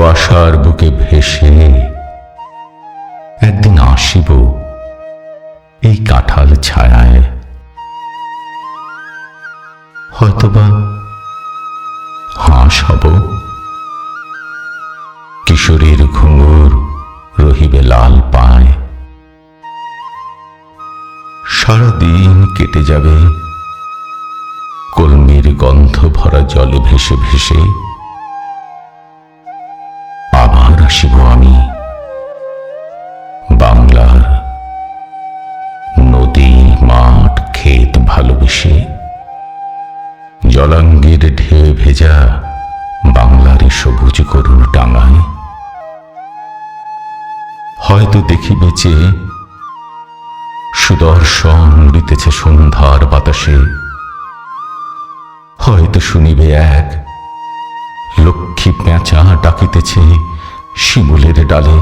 কুয়াশার বুকে ভেসে একদিন আসিব এই কাঁঠাল ছায়ায়। হয়তোবা হাঁস হব। কিশোরীর ঘুঙুর রহিবে লাল পায়। সারাদিন কেটে যাবে কলমির গন্ধ ভরা জলে ভেসে ভেসে। আসিব আমি। বাংলার নদী মাঠ ক্ষেত ভালোবেসে জলাঙ্গের ঢেউ ভেজা বাংলার সবুজ করুণ টাঙায় হয়তো দেখিবে যে সুদর্শন উড়িতেছে সন্ধ্যার বাতাসে। হয়তো শুনিবে এক লক্ষ্মী পেঁচা ডাকিতেছে শিমুলের ডালে